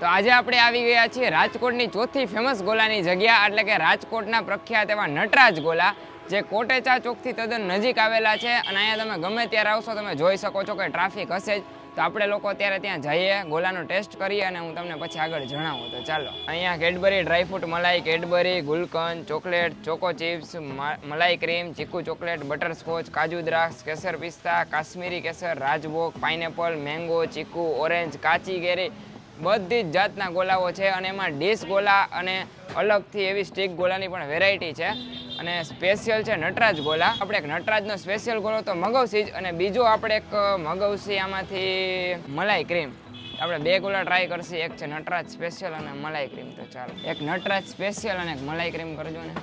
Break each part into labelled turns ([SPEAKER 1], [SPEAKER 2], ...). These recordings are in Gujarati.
[SPEAKER 1] તો આજે આપણે આવી ગયા છીએ રાજકોટની ચોથી ફેમસ ગોલાની જગ્યા, એટલે કે રાજકોટના પ્રખ્યાત એવા નટરાજ ગોલા, જે કોટેચા ચોકથી તદ્દન નજીક આવેલા છે. અને અહીંયા તમે ગમે ત્યારે આવશો, તમે જોઈ શકો છો કે ટ્રાફિક હશે જ. તો આપણે લોકો અત્યારે ત્યાં જઈએ, ગોલાનો ટેસ્ટ કરીએ અને હું તમને પછી આગળ જણાવું. તો ચાલો, અહીંયા કેડબરી ડ્રાયફ્રૂટ મલાઈ કેડબરી ગુલકંદ ચોકલેટ, ચોકો ચિપ્સ મલાઈ ક્રીમ, ચીકુ ચોકલેટ, બટરસ્કોચ, કાજુ દ્રાક્ષ, કેસર પિસ્તા, કાશ્મીરી કેસર, રાજભોગ, પાઇનેપલ, મેંગો, ચીકુ, ઓરેન્જ, કાચી કેરી બધી જ જાતના ગોલાઓ છે અને એમાં ડીશ ગોલા અને અલગથી એવી સ્ટીક ગોલાની પણ વેરાયટી છે. અને સ્પેશિયલ છે નટરાજ ગોલા. આપણે એક નટરાજનો સ્પેશિયલ ગોળો તો મગવસી જ અને બીજો આપણે એક મગવસી આમાંથી મલાઈ ક્રીમ આપણે બે ગોલા ટ્રાય કરશી. એક છે નટરાજ સ્પેશિયલ અને મલાઈ ક્રીમ તો ચાલો. એક નટરાજ સ્પેશિયલ અને એક મલાઈ ક્રીમ કરજો ને.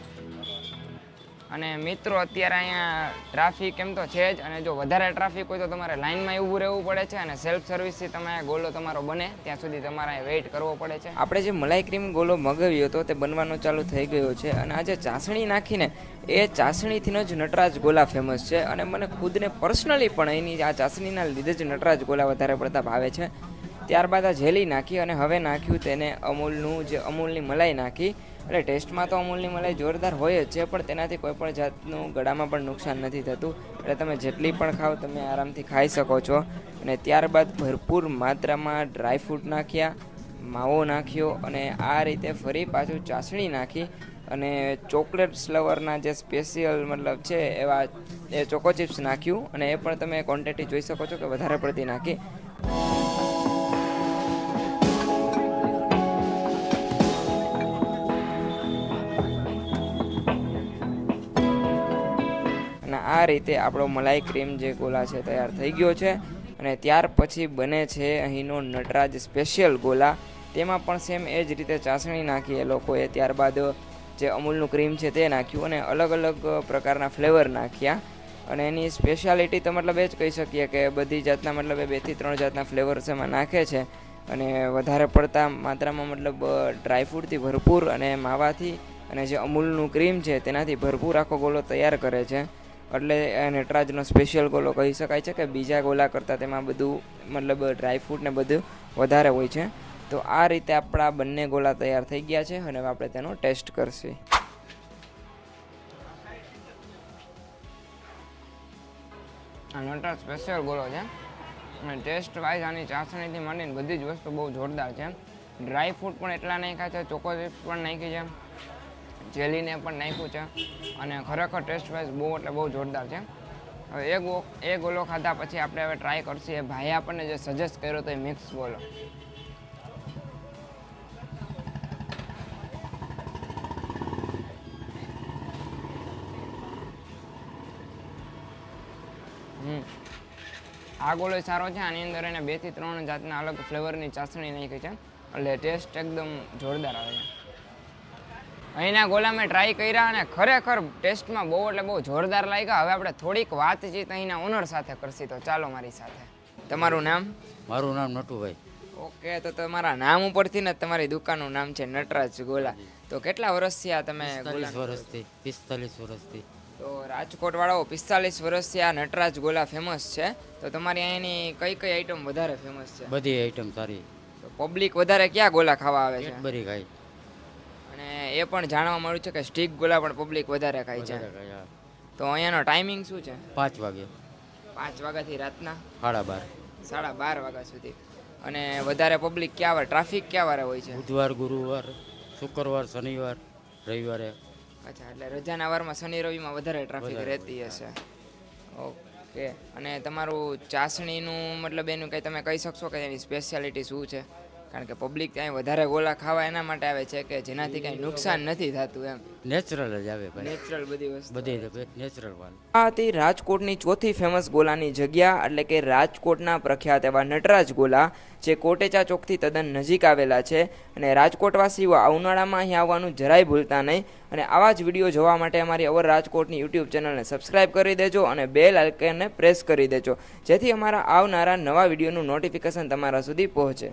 [SPEAKER 1] અને મિત્રો, અત્યારે અહીંયા ટ્રાફિક એમ તો છે જ, અને જો વધારે ટ્રાફિક હોય તો તમારે લાઇનમાં ઊભું રહેવું પડે છે અને સેલ્ફ સર્વિસથી તમે ગોલો તમારો બને, ત્યાં સુધી તમારે વેઇટ કરવો પડે છે. આપણે જે મલાઈ ક્રીમ ગોલો મગાવ્યો હતો, તે બનવાનો ચાલુ થઈ ગયો છે અને આજે ચાસણી નાખીને એ ચાસણીથી જ નટરાજ ગોલા ફેમસ છે અને મને ખુદને પર્સનલી પણ એની આ ચાસણીના લીધે જ નટરાજ ગોલા વધારે પડતા ભાવે છે. ત્યારબાદ આ જેલી નાખી અને હવે નાખ્યું તેને અમૂલનું, જે અમૂલની મલાઈ નાખી એટલે ટેસ્ટમાં તો અમૂલની મલાઈ જોરદાર હોય જ છે, પણ તેનાથી કોઈ પણ જાતનું ગળામાં પણ નુકસાન નથી થતું. એટલે તમે જેટલી પણ ખાઓ તમે આરામથી ખાઈ શકો છો. અને ત્યારબાદ ભરપૂર માત્રામાં ડ્રાયફ્રૂટ નાખ્યા, માવો નાખ્યો અને આ રીતે ફરી પાછું ચાસણી નાખી અને ચોકલેટ ફ્લેવરના જે સ્પેશિયલ મતલબ છે એવા એ ચોકો ચિપ્સ નાખ્યું. અને એ પણ તમે ક્વોન્ટિટી જોઈ શકો છો કે વધારે પડતી નાખી. આ રીતે આપણો મલાઈ ક્રીમ જે ગોલા છે તૈયાર થઈ ગયો છે. અને ત્યાર પછી બને છે અહીંનો નટરાજ સ્પેશિયલ ગોલા. તેમાં પણ સેમ એ જ રીતે ચાસણી નાખી એ લોકોએ ત્યારબાદ જે અમૂલનું ક્રીમ છે તે નાખ્યું અને અલગ અલગ પ્રકારના ફ્લેવર નાખ્યા. અને એની સ્પેશિયાલિટી તો મતલબ એ જ કહી શકીએ કે બધી જાતના મતલબ એ બેથી ત્રણ જાતના ફ્લેવર્સ એમાં નાખે છે. અને વધારે પડતા માત્રામાં મતલબ ડ્રાયફ્રૂટથી ભરપૂર અને માવાથી અને જે અમૂલનું ક્રીમ છે તેનાથી ભરપૂર આખો ગોલો તૈયાર કરે છે. એટલે નટરાજનો સ્પેશિયલ ગોલો કહી શકાય છે કે બીજા ગોલા કરતાં તેમાં બધું, મતલબ ડ્રાયફ્રૂટ ને બધું વધારે હોય છે. તો આ રીતે આપણા બંને ગોલા તૈયાર થઈ ગયા છે અને આપણે તેનો ટેસ્ટ કરશે. આ નટરાજ સ્પેશિયલ ગોળો છે. અને ટેસ્ટ વાઇઝ આની ચાસણીથી માંડીને બધી જ વસ્તુ બહુ જોરદાર છે. ડ્રાય ફ્રૂટ પણ એટલા નાખ્યા છે ચોકો ચિપ્સ પણ નાખી છે. જેલીને પણ નાખ્યું છે. અને ખરેખર ટેસ્ટ વાઇઝ બહુ એટલે બહુ જોરદાર છે. હવે એ ગો, એ ગોલો ખાધા પછી આપણે હવે ટ્રાય કરશું. એ ભાઈએ આપણને જે સજેસ્ટ કર્યો તો એ મિક્સ ગોલો આ ગોળો સારો છે. આની અંદર એને બેથી ત્રણ જાતના અલગ ફ્લેવરની ચાસણી નાખી છે. એટલે ટેસ્ટ એકદમ જોરદાર આવે છે. અહીંના ગોલા મેં ટ્રાય કર્યા અને ખરેખર ટેસ્ટમાં બહુ એટલે બહુ જોરદાર લાગ્યા. હવે આપણે થોડીક વાતચીત અહીંના ઓનર સાથે કરશી તો ચાલો મારી સાથે. તમારું નામ?
[SPEAKER 2] મારું નામ નટુભાઈ.
[SPEAKER 1] ઓકે તો તમારા નામ ઉપરથી ને તમારી દુકાનનું નામ છે નટરાજ ગોલા. તો કેટલા વર્ષથી આ તમે
[SPEAKER 2] વર્ષથી પિસ્તાલીસ વર્ષથી.
[SPEAKER 1] તો રાજકોટ વાળાઓ પિસ્તાલીસ વર્ષથી આ નટરાજ ગોલા ફેમસ છે. તો તમારી અહીંની કઈ કઈ આઈટમ વધારે ફેમસ છે?
[SPEAKER 2] બધી આઈટમ સારી.
[SPEAKER 1] પબ્લિક વધારે ક્યાં ગોલા ખાવા આવે છે?
[SPEAKER 2] ખાઈ.
[SPEAKER 1] અને એ પણ જાણવા મળ્યું છે કે સ્ટીક ગુલાબ પણ પબ્લિક વધારે ખાય છે. તો અહીંયાનો ટાઈમિંગ શું છે?
[SPEAKER 2] પાંચ વાગે.
[SPEAKER 1] પાંચ વાગ્યાથી રાતના?
[SPEAKER 2] સાડા બાર.
[SPEAKER 1] સાડા બાર વાગ્યા સુધી. અને વધારે પબ્લિક ક્યાં વાર? ટ્રાફિક ક્યાં વારે હોય છે?
[SPEAKER 2] બુધવાર ગુરુવાર શુક્રવાર શનિવાર રવિવારે.
[SPEAKER 1] અચ્છા એટલે રજાના વારમાં શનિ રવિમાં વધારે ટ્રાફિક રહેતી હશે. ઓકે. અને તમારું ચાસણીનું મતલબ એનું કંઈ તમે કહી શકશો કે એની સ્પેશિયાલિટી શું છે? કારણ કે પબ્લિક ત્યાં વધારે ગોલા ખાવા એના માટે આવે છે કે જેનાથી કાંઈ નુકસાન નથી થતું એમ.
[SPEAKER 2] નેચરલ જ આવે
[SPEAKER 1] નેચરલ બધી વસ્તુ
[SPEAKER 2] બધી નેચરલ વાલ.
[SPEAKER 1] આ હતી રાજકોટની ચોથી ફેમસ ગોલાની જગ્યા એટલે કે રાજકોટના પ્રખ્યાત એવા નટરાજ ગોલા જે કોટેચા ચોકથી તદ્દન નજીક આવેલા છે. અને રાજકોટવાસીઓ આ ઉનાળામાં અહીં આવવાનું જરાય ભૂલતા નહીં. અને આવા જ વીડિયો જોવા માટે અમારી અવર રાજકોટની યુટ્યુબ ચેનલને સબસ્ક્રાઇબ કરી દેજો અને બેલ આઇકનને પ્રેસ કરી દેજો. જેથી અમારા આવનારા નવા વિડીયોનું નોટિફિકેશન તમારા સુધી પહોંચે.